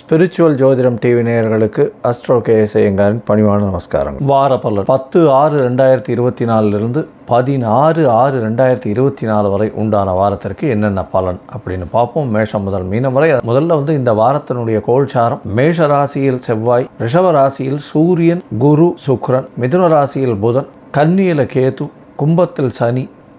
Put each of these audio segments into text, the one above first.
Spiritual ஜோதிடம் TV நேயர்களுக்கு astro KS ஐயங்காரின் பணிவான நமஸ்காரம் வார பலன் பத்து ஆறு ரெண்டாயிரத்தி இருபத்தி நாலுலேருந்து பதினாறு ஆறு ரெண்டாயிரத்தி இருபத்தி நாலு வரை உண்டான வாரத்திற்கு என்னென்ன பலன் அப்படின்னு பார்ப்போம். மேஷம் முதல் மீனம் வரை. முதல்ல வந்து இந்த வாரத்தினுடைய கோல்சாரம். மேஷ ராசியில் செவ்வாய் ரிஷப ராசியில் சூரியன் குரு சுக்ரன் மிதுன ராசியில் புதன் கன்னியில கேது கும்பத்தில் சனி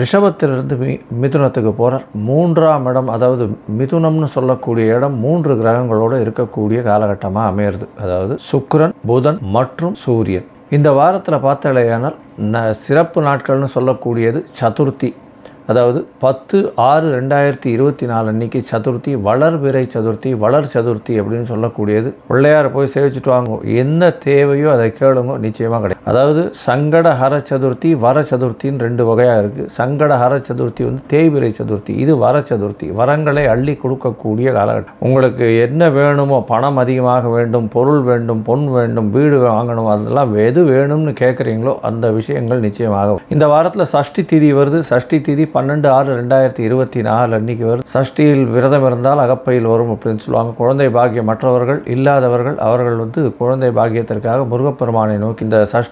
ரிஷபத்திலிருந்து மி மிதுனத்துக்கு போகிறார் மூன்றாம் இடம் அதாவது மிதுனம்னு சொல்லக்கூடிய இடம் மூன்று கிரகங்களோடு இருக்கக்கூடிய காலகட்டமாக அமையிறது. அதாவது சுக்ரன் புதன் மற்றும் சூரியன். இந்த வாரத்தில் பார்த்தாலேயானால் ந சிறப்பு நாட்கள்னு சொல்லக்கூடியது சதுர்த்தி. அதாவது பத்து ஆறு ரெண்டாயிரத்தி இருபத்தி நாலு அன்னைக்கு சதுர்த்தி வளர்பிறை சதுர்த்தி வளர் சதுர்த்தி அப்படின்னு சொல்லக்கூடியது. பிள்ளையாரை போய் சேவிச்சுட்டு வாங்க. என்ன தேவையோ அதை கேளுங்க. நிச்சயமாக கிடைக்கும். அதாவது சங்கட ஹர சதுர்த்தி வர சதுர்த்தின்னு ரெண்டு வகையாக இருக்குது சங்கட ஹர சதுர்த்தி வந்து தேய்பிறை சதுர்த்தி இது வர சதுர்த்தி வரங்களை அள்ளி கொடுக்கக்கூடிய காலகட்டம். உங்களுக்கு என்ன வேணுமோ பணம் அதிகமாக வேண்டும் பொருள் வேண்டும் பொன் வேண்டும் வீடு வாங்கணும் அதெல்லாம் எது வேணும்னு கேட்குறீங்களோ அந்த விஷயங்கள் நிச்சயமாக இந்த வாரத்தில் சஷ்டி திதி வருது. சஷ்டி திதி பன்னெண்டு ஆறு ரெண்டாயிரத்தி இருபத்தி நாலு அன்னைக்கு வருது. சஷ்டியில் விரதம் இருந்தால் அகப்பையில் வரும் அப்படின்னு சொல்லுவாங்க. குழந்தை பாக்கியம் மற்றவர்கள் இல்லாதவர்கள் அவர்கள் வந்து குழந்தை பாக்கியத்திற்காக முருகப்பெருமானை நோக்கி இந்த சஷ்டி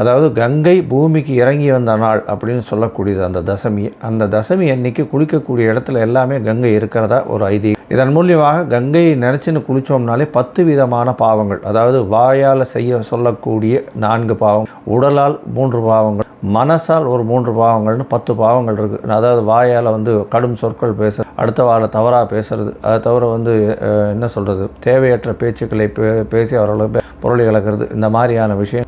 அதாவது கங்கை பூமிக்கு இறங்கி வந்த நாள் அப்படின்னு சொல்லக்கூடியது அந்த தசமி. அந்த தசமி அன்னைக்கு குளிக்கக்கூடிய இடத்துல எல்லாமே கங்கை இருக்கிறதா ஒரு ஐதீகம். இதன் மூலியமாக கங்கையை நினச்சின்னு குளித்தோம்னாலே பத்து விதமான பாவங்கள். அதாவது வாயால் செய்ய சொல்லக்கூடிய நான்கு பாவம் உடலால் மூன்று பாவங்கள். மனசால் ஒரு மூன்று பாவங்கள்னு பத்து பாவங்கள் இருக்குது அதாவது வாயால் வந்து கடும் சொற்கள் பேச அடுத்த வாழ தவறாக பேசுறது. அதை தவிர வந்து என்ன சொல்கிறது தேவையற்ற பேச்சுக்களை பே பேசி அவர்களை பொருளை இழக்கிறது. இந்த மாதிரியான விஷயம்.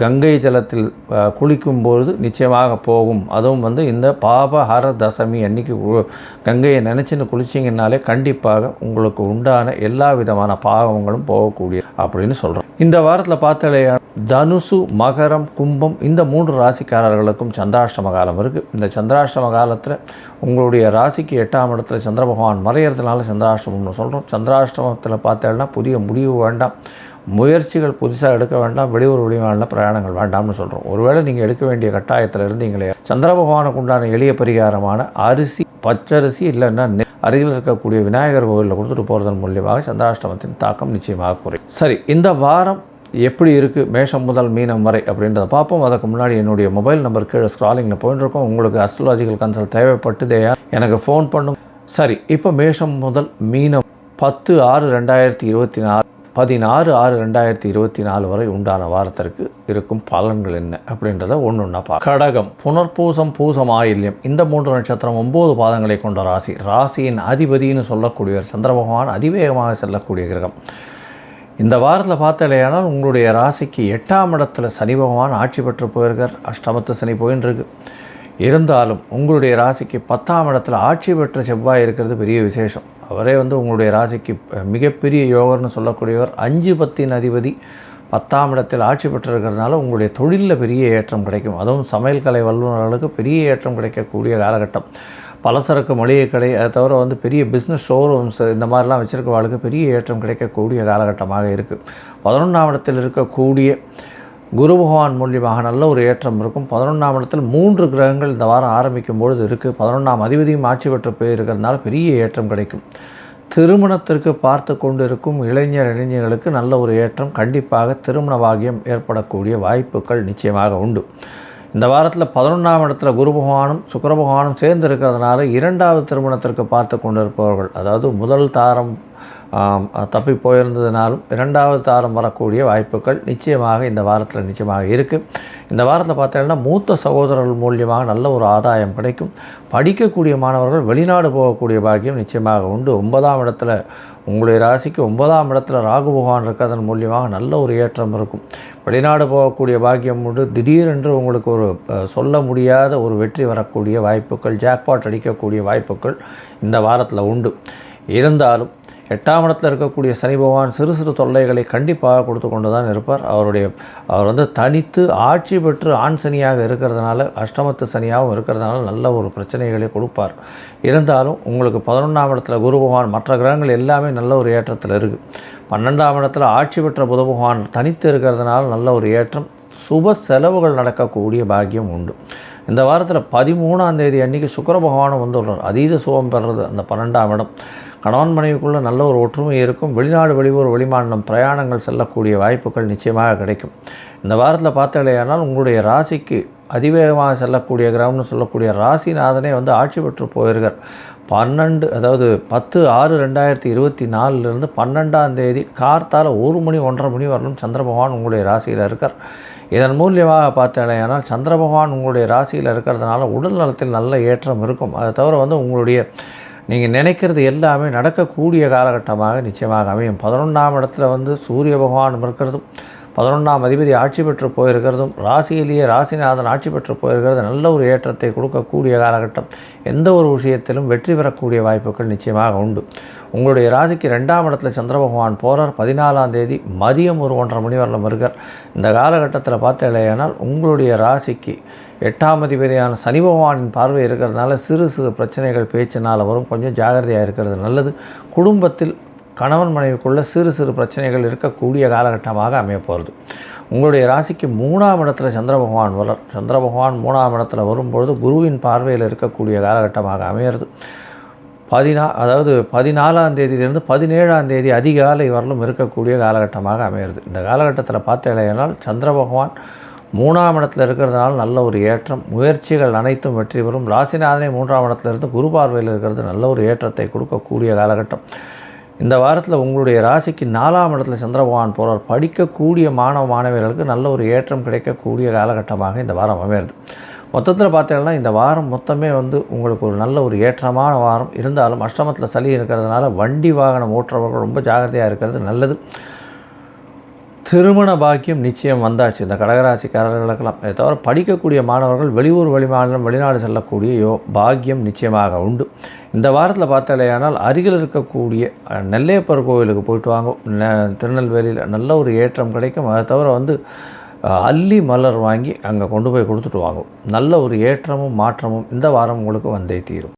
கங்கை ஜலத்தில் குளிக்கும்போது நிச்சயமாக போகும். அதுவும் வந்து இந்த பாபஹர தசமி அன்னைக்கு கங்கையை நினச்சின்னு குளிச்சிங்கனாலே கண்டிப்பாக உங்களுக்கு உண்டான எல்லா விதமான பாவங்களும் போகக்கூடிய அப்படின்னு சொல்கிறோம் இந்த வாரத்தில் பார்த்தாலே தனுசு மகரம் கும்பம் இந்த மூன்று ராசிக்காரர்களுக்கும் சந்திராஷ்டம காலம் இருக்குது இந்த சந்திராஷ்டம காலத்தில் உங்களுடைய ராசிக்கு எட்டாம் இடத்துல சந்திர பகவான் மறையிறதுனால சந்திராஷ்டமம்னு சொல்கிறோம் சந்திராஷ்டமத்தில் பார்த்தேன்னா புதிய முடிவு வேண்டாம். முயற்சிகள் புதுசாக எடுக்க வேண்டாம். வெளியூர் வெளிமாநில பிரயாணங்கள் வேண்டாம்னு சொல்கிறோம் ஒருவேளை நீங்கள் எடுக்க வேண்டிய கட்டாயத்தில் இருந்தீங்களே சந்திர பகவானுக்கு உண்டான எளிய பரிகாரமான அரிசி பச்சரிசி இல்லைன்னா அருகில் இருக்கக்கூடிய விநாயகர் கோவிலில் கொடுத்துட்டு போகிறதன் மூலியமாக சந்திராஷ்டமத்தின் தாக்கம் நிச்சயமாக குறையும். சரி இந்த வாரம் எப்படி இருக்குது மேஷம் முதல் மீனம் வரை அப்படின்றத பார்ப்போம். அதுக்கு முன்னாடி என்னுடைய மொபைல் நம்பர் கீழே ஸ்க்ராலிங்கில் போயிட்டுருக்கோம் உங்களுக்கு அஸ்ட்ராலஜிக்கல் கன்சல்ட் தேவைப்பட்டதே. எனக்கு ஃபோன் பண்ணும். சரி இப்போ மேஷம் முதல் மீனம் பத்து ஆறு ரெண்டாயிரத்தி இருபத்தி நாலு பதினாறு ஆறு ரெண்டாயிரத்தி இருபத்தி நாலு வரை உண்டான வாரத்திற்கு இருக்கும் பலன்கள் என்ன அப்படின்றத ஒன்று ஒன்றா பா கடகம் புனர்பூசம் பூசம் ஆயில்யம். இந்த மூன்று நட்சத்திரம் ஒம்பது பாதங்களை கொண்ட ராசி. ராசியின் அதிபதின்னு சொல்லக்கூடியவர் சந்திர பகவான் அதிவேகமாக செல்லக்கூடிய கிரகம். இந்த வாரத்தில் பார்த்தாலேயானால் உங்களுடைய ராசிக்கு எட்டாம் இடத்துல சனி பகவான் ஆட்சி பெற்று போயிருக்கார். அஷ்டமத்து சனி போயின்னு இருந்தாலும் உங்களுடைய ராசிக்கு பத்தாம் இடத்துல ஆட்சி பெற்ற செவ்வாய் இருக்கிறது பெரிய விசேஷம். அவரே வந்து உங்களுடைய ராசிக்கு மிகப்பெரிய யோகர்னு சொல்லக்கூடியவர். அஞ்சு பத்தின் அதிபதி பத்தாம் இடத்தில் ஆட்சி பெற்றிருக்கிறதுனால உங்களுடைய தொழிலில் பெரிய ஏற்றம் கிடைக்கும். அதுவும் சமையல் கலை வல்லுநர்களுக்கு பெரிய ஏற்றம் கிடைக்கக்கூடிய காலகட்டம். பலசரக்கு மளிகை கடை அதை தவிர வந்து பெரிய பிஸ்னஸ் ஷோரூம்ஸ் இந்த மாதிரிலாம் வச்சுருக்கவாளுக்கு பெரிய ஏற்றம் கிடைக்கக்கூடிய காலகட்டமாக இருக்குது பதினொன்றாம் இடத்தில் இருக்கக்கூடிய குரு பகவான் மூலியமாக நல்ல ஒரு ஏற்றம் இருக்கும். பதினொன்றாம் இடத்தில் மூன்று கிரகங்கள் இந்த வாரம் ஆரம்பிக்கும் பொழுது இருக்குது பதினொன்றாம் அதிபதியும் ஆட்சி பெற்று போயிருக்கிறதுனால பெரிய ஏற்றம் கிடைக்கும். திருமணத்திற்கு பார்த்து கொண்டிருக்கும் இளைஞர் இளைஞர்களுக்கு நல்ல ஒரு ஏற்றம். கண்டிப்பாக திருமண பாகியம் ஏற்படக்கூடிய வாய்ப்புகள் நிச்சயமாக உண்டு. இந்த வாரத்தில் பதினொன்றாம் இடத்துல குரு பகவானும் சுக்கர பகவானும் சேர்ந்து இருக்கிறதுனால இரண்டாவது திருமணத்திற்கு பார்த்து கொண்டிருப்பவர்கள் அதாவது முதல் தாரம் தப்பி போயிருந்ததுனாலும் இரண்டாவது தாரம் வரக்கூடிய வாய்ப்புகள் நிச்சயமாக இந்த வாரத்தில் நிச்சயமாக இருக்குது இந்த வாரத்தில் பார்த்தீங்கன்னா மூத்த சகோதரர்கள் மூலியமாக நல்ல ஒரு ஆதாயம் கிடைக்கும். படிக்கக்கூடிய மாணவர்கள் வெளிநாடு போகக்கூடிய பாக்கியம் நிச்சயமாக உண்டு. ஒன்பதாம் இடத்துல உங்களுடைய ராசிக்கு ஒன்பதாம் இடத்துல ராகு பகவான் இருக்கிறதன் மூலியமாக நல்ல ஒரு ஏற்றம் இருக்கும். வெளிநாடு போகக்கூடிய பாக்கியம் உண்டு. திடீரென்று உங்களுக்கு ஒரு சொல்ல முடியாத ஒரு வெற்றி வரக்கூடிய வாய்ப்புகள் ஜாக்பாட் அடிக்கக்கூடிய வாய்ப்புகள் இந்த வாரத்தில் உண்டு. இருந்தாலும் எட்டாம் இடத்தில் இருக்கக்கூடிய சனி பகவான் சிறு சிறு தொல்லைகளை கண்டிப்பாக கொடுத்து கொண்டு தான் இருப்பார். அவருடைய அவர் வந்து தனித்து ஆட்சி பெற்று ஆண் சனியாக இருக்கிறதுனால அஷ்டமத்து சனியாகவும் இருக்கிறதுனால நல்ல ஒரு பிரச்சனைகளை கொடுப்பார். இருந்தாலும் உங்களுக்கு பதினொன்றாம் இடத்துல குரு பகவான் மற்ற கிரகங்கள் எல்லாமே நல்ல ஒரு ஏற்றத்தில் இருக்குது பன்னெண்டாம் இடத்துல ஆட்சி பெற்ற புத பகவான் தனித்து இருக்கிறதுனால நல்ல ஒரு ஏற்றம் சுப செலவுகள் நடக்கக்கூடிய பாக்கியம் உண்டு. இந்த வாரத்தில் பதிமூணாம் தேதி அன்றைக்கி சுக்கர பகவானும் வந்துடுறார் அதீத சுகம் பெறுறது அந்த பன்னெண்டாம் இடம். கணவன் மனைவிக்குள்ளே நல்ல ஒரு ஒற்றுமை இருக்கும். வெளிநாடு வெளியூர் வெளிமாநிலம் பிரயாணங்கள் செல்லக்கூடிய வாய்ப்புகள் நிச்சயமாக கிடைக்கும். இந்த வாரத்தில் பார்த்தாலேயானால் உங்களுடைய ராசிக்கு அதிவேகமாக செல்லக்கூடிய கிரகம்னு சொல்லக்கூடிய ராசிநாதனே வந்து ஆட்சி பெற்று போயிருக்கார். பன்னெண்டு அதாவது பத்து ஆறு ரெண்டாயிரத்தி இருபத்தி நாலுலேருந்து பன்னெண்டாம் தேதி கார்த்தால் ஒரு மணி ஒன்றரை மணி வரலும் சந்திர பகவான் உங்களுடைய ராசியில் இருக்கார். இதன் மூலியமாக பார்த்தேனால் சந்திர பகவான் உங்களுடைய ராசியில் இருக்கிறதுனால உடல் நலத்தில் நல்ல ஏற்றம் இருக்கும். அதை தவிர வந்து உங்களுடைய நீங்கள் நினைக்கிறது எல்லாமே நடக்கக்கூடிய காலகட்டமாக நிச்சயமாக அமையும். பதினொன்றாம் இடத்துல வந்து சூரிய பகவான் இருக்கிறதும் பதினொன்றாம் அதிபதி ஆட்சி பெற்று போயிருக்கிறதும் ராசியிலேயே ராசிநாதன் ஆட்சி பெற்று போயிருக்கிறது நல்ல ஒரு ஏற்றத்தை கொடுக்கக்கூடிய காலகட்டம். எந்த ஒரு விஷயத்திலும் வெற்றி பெறக்கூடிய வாய்ப்புகள் நிச்சயமாக உண்டு. உங்களுடைய ராசிக்கு ரெண்டாம் இடத்துல சந்திர பகவான் போகிறார் பதினாலாம் தேதி மதியம் ஒரு ஒன்றரை மணி வரலாம் இருக்கார். இந்த காலகட்டத்தில் பார்த்தீங்களேனால் உங்களுடைய ராசிக்கு எட்டாம் அதிபதியான சனி பகவானின் பார்வை இருக்கிறதுனால சிறு சிறு பிரச்சனைகள் பேச்சினால் வரும் கொஞ்சம் ஜாகிரதையாக இருக்கிறது நல்லது. குடும்பத்தில் கணவன் மனைவிக்குள்ளே சிறு சிறு பிரச்சனைகள் இருக்கக்கூடிய காலகட்டமாக அமையப்போகிறது உங்களுடைய ராசிக்கு மூணாம் இடத்துல சந்திர பகவான் வளர் சந்திர பகவான் மூணாம் இடத்துல வரும்பொழுது குருவின் பார்வையில் இருக்கக்கூடிய காலகட்டமாக அமையிறது. பதினா அதாவது பதினாலாம் தேதியிலிருந்து பதினேழாம் தேதி அதிகாலை வரலும் இருக்கக்கூடிய காலகட்டமாக அமையிறது. இந்த காலகட்டத்தில் பார்த்தேனால் சந்திர பகவான் மூணாம் இடத்துல இருக்கிறதுனால நல்ல ஒரு ஏற்றம். முயற்சிகள் அனைத்தும் வெற்றி பெறும். ராசிநாதனை மூன்றாம் இடத்துலேருந்து குரு பார்வையில் இருக்கிறது நல்ல ஒரு ஏற்றத்தை கொடுக்கக்கூடிய காலகட்டம். இந்த வாரத்தில் உங்களுடைய ராசிக்கு நாலாம் இடத்துல சந்திரபகவான் போகிறார் படிக்கக்கூடிய மாணவ மாணவியர்களுக்கு நல்ல ஒரு ஏற்றம் கிடைக்கக்கூடிய காலகட்டமாக இந்த வாரம் அமையிறது. மொத்தத்தில் பார்த்தீங்கன்னா இந்த வாரம் மொத்தமே வந்து உங்களுக்கு ஒரு நல்ல ஒரு ஏற்றமான வாரம். இருந்தாலும் அஷ்டமத்தில் சளி இருக்கிறதுனால வண்டி வாகனம் ஓட்டுறவர்கள் ரொம்ப ஜாகிரதையாக இருக்கிறது நல்லது. திருமண பாக்கியம் நிச்சயம் வந்தாச்சு. இந்த கடகராசிக்காரர்களுக்கெல்லாம். இதை தவிர படிக்கக்கூடிய மாணவர்கள் வெளியூர் வெளிமாநிலம் வெளிநாடு செல்லக்கூடிய யோ பாக்கியம் நிச்சயமாக உண்டு. இந்த வாரத்தில் பார்த்தாலேயானால் அருகில் இருக்கக்கூடிய நெல்லையப்பர் கோவிலுக்கு போயிட்டு வாங்க. திருநெல்வேலியில் நல்ல ஒரு ஏற்றம் கிடைக்கும். அதை தவிர வந்து அல்லி மலர் வாங்கி அங்கே கொண்டு போய் கொடுத்துட்டு வாங்கும் நல்ல ஒரு ஏற்றமும் மாற்றமும் இந்த வாரம் உங்களுக்கு வந்தே தீரும்.